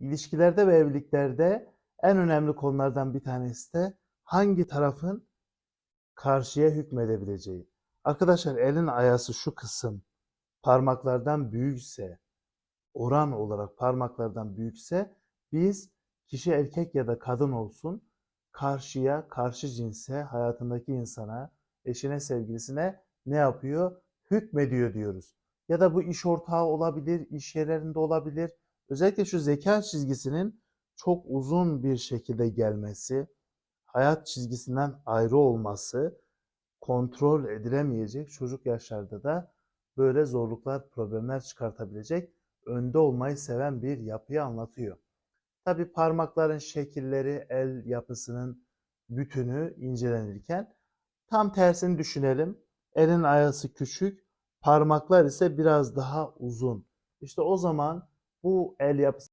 ilişkilerde ve evliliklerde en önemli konulardan bir tanesi de hangi tarafın karşıya hükmedebileceği. Arkadaşlar elin ayası şu kısım parmaklardan büyükse, oran olarak parmaklardan büyükse biz kişi erkek ya da kadın olsun karşıya, karşı cinse, hayatındaki insana, eşine, sevgilisine ne yapıyor? Hükmediyor diyoruz. Ya da bu iş ortağı olabilir, iş yerlerinde olabilir. Özellikle şu zeka çizgisinin çok uzun bir şekilde gelmesi, hayat çizgisinden ayrı olması, kontrol edilemeyecek çocuk yaşlarda da böyle zorluklar, problemler çıkartabilecek önde olmayı seven bir yapıyı anlatıyor. Tabi parmakların şekilleri, el yapısının bütünü incelenirken tam tersini düşünelim. Elin ayası küçük, parmaklar ise biraz daha uzun. İşte o zaman bu el yapısı